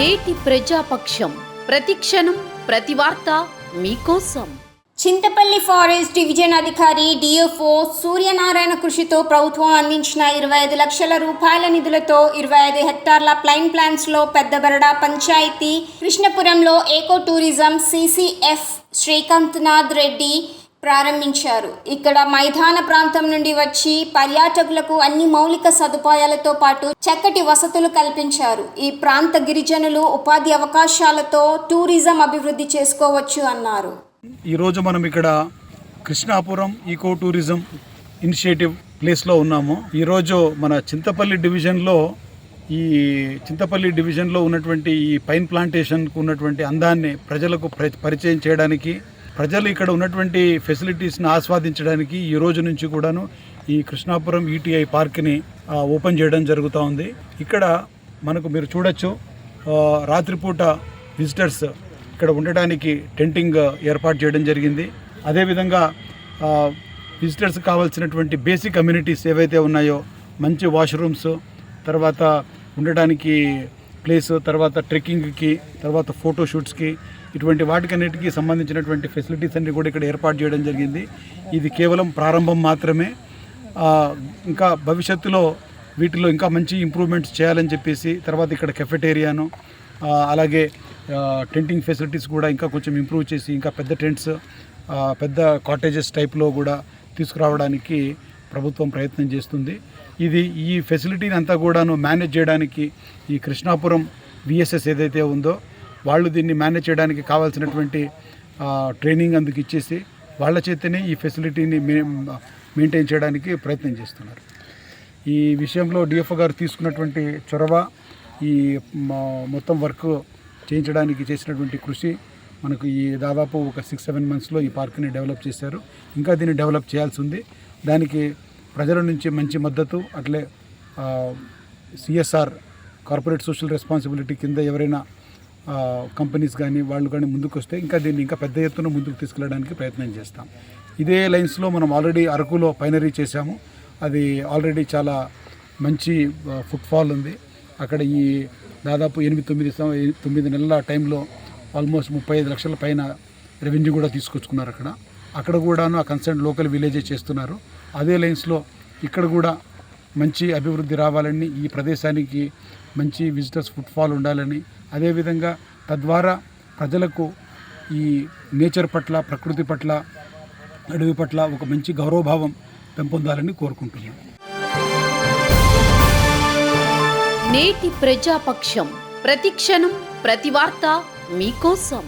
నేటి ప్రజాపక్షం. ప్రతిక్షణం ప్రతి వార్త మీకోసం. చింతపల్లి ఫారెస్ట్ డివిజన్ అధికారి డిఎఫ్ఓ సూర్యనారాయణ కృషితో ప్రభుత్వం అందించిన ఇరవై ఐదు లక్షల రూపాయల నిధులతో ఇరవై ఐదు హెక్టార్ల ప్లైన్ ప్లాంట్స్లో పెద్దబరడ పంచాయతీ కృష్ణపురంలో ఏకో టూరిజం సిసిఎఫ్ శ్రీకాంత్నాథ్ రెడ్డి ప్రారంభించారు. ఇక్కడ మైదాన ప్రాంతం నుండి వచ్చి పర్యాటకులకు అన్ని మౌలిక సదుపాయాలతో పాటు చక్కటి వసతులు కల్పించారు. ఈ ప్రాంత గిరిజనులు ఉపాధి అవకాశాలతో టూరిజం అభివృద్ధి చేసుకోవచ్చు అన్నారు. ఈరోజు మనం ఇక్కడ కృష్ణాపురం ఈకో టూరిజం ఇనిషియేటివ్ ప్లేస్లో ఉన్నాము. ఈరోజు మన చింతపల్లి డివిజన్లో ఈ చింతపల్లి డివిజన్లో ఉన్నటువంటి ఈ పైన్ ప్లాంటేషన్కు ఉన్నటువంటి అందాన్ని ప్రజలకు పరిచయం చేయడానికి ప్రజలు ఇక్కడ ఉన్నటువంటి ఫెసిలిటీస్ని ఆస్వాదించడానికి ఈ రోజు నుంచి కూడాను ఈ కృష్ణాపురం ఈటీఐ పార్క్ని ఓపెన్ చేయడం జరుగుతూ ఉంది. ఇక్కడ మనకు మీరు చూడొచ్చు రాత్రిపూట విజిటర్స్ ఇక్కడ ఉండటానికి టెంటింగ్ ఏర్పాటు చేయడం జరిగింది. అదేవిధంగా విజిటర్స్ కావాల్సినటువంటి బేసిక్ కమ్యూనిటీస్ ఏవైతే ఉన్నాయో మంచి వాష్రూమ్స్ తర్వాత ఉండటానికి ప్లేస్ తర్వాత ట్రెక్కింగ్కి తర్వాత ఫోటోషూట్స్కి ఇటువంటి వాటికన్నిటికీ సంబంధించినటువంటి ఫెసిలిటీస్ అన్ని కూడా ఇక్కడ ఏర్పాటు చేయడం జరిగింది. ఇది కేవలం ప్రారంభం మాత్రమే. ఇంకా భవిష్యత్తులో వీటిలో ఇంకా మంచి ఇంప్రూవ్మెంట్స్ చేయాలని చెప్పేసి తర్వాత ఇక్కడ కెఫెటేరియాను అలాగే టెంటింగ్ ఫెసిలిటీస్ కూడా ఇంకా కొంచెం ఇంప్రూవ్ చేసి ఇంకా పెద్ద టెంట్స్ పెద్ద కాటేజెస్ టైప్లో కూడా తీసుకురావడానికి ప్రభుత్వం ప్రయత్నం చేస్తుంది. ఇది ఈ ఫెసిలిటీని అంతా కూడాను మేనేజ్ చేయడానికి ఈ కృష్ణాపురం విఎస్ఎస్ ఏదైతే ఉందో వాళ్ళు దీన్ని మేనేజ్ చేయడానికి కావాల్సినటువంటి ట్రైనింగ్ అందుకు ఇచ్చేసి వాళ్ళ చేతనే ఈ ఫెసిలిటీని మెయింటైన్ చేయడానికి ప్రయత్నం చేస్తున్నారు. ఈ విషయంలో డిఎఫ్ఓ గారు తీసుకున్నటువంటి చొరవ ఈ మొత్తం వర్క్ చేయించడానికి చేసినటువంటి కృషి మనకు ఈ దాదాపు ఒక సిక్స్ సెవెన్ మంత్స్లో ఈ పార్క్ని డెవలప్ చేశారు. ఇంకా దీన్ని డెవలప్ చేయాల్సి ఉంది. దానికి ప్రజల నుంచి మంచి మద్దతు అట్లే సిఎస్ఆర్ కార్పొరేట్ సోషల్ రెస్పాన్సిబిలిటీ కింద ఎవరైనా కంపెనీస్ కానీ వాళ్ళు కానీ ముందుకు వస్తే ఇంకా దీన్ని ఇంకా పెద్ద ఎత్తున ముందుకు తీసుకెళ్ళడానికి ప్రయత్నం చేస్తాం. ఇదే లైన్స్లో మనం ఆల్రెడీ అరకులో పైనరీ చేశాము. అది ఆల్రెడీ చాలా మంచి ఫుట్ఫాల్ ఉంది. అక్కడ ఈ దాదాపు ఎనిమిది తొమ్మిది తొమ్మిది నెలల టైంలో ఆల్మోస్ట్ ముప్పై ఐదు లక్షల పైన రెవెన్యూ కూడా తీసుకొచ్చుకున్నారు అక్కడ. అక్కడ కూడాను ఆ కన్సర్న్ లోకల్ విలేజే చేస్తున్నారు. అదే లైన్స్లో ఇక్కడ కూడా మంచి అభివృద్ధి రావాలని ఈ ప్రదేశానికి మంచి విజిటర్స్ ఫుట్ఫాల్ ఉండాలని అదేవిధంగా తద్వారా ప్రజలకు ఈ నేచర్ పట్ల ప్రకృతి పట్ల అడవి పట్ల ఒక మంచి గౌరవభావం పెంపొందాలని కోరుకుంటున్నాను నేటి ప్రజాపక్షం ప్రతిక్షణం ప్రతి వార్త మీకోసం.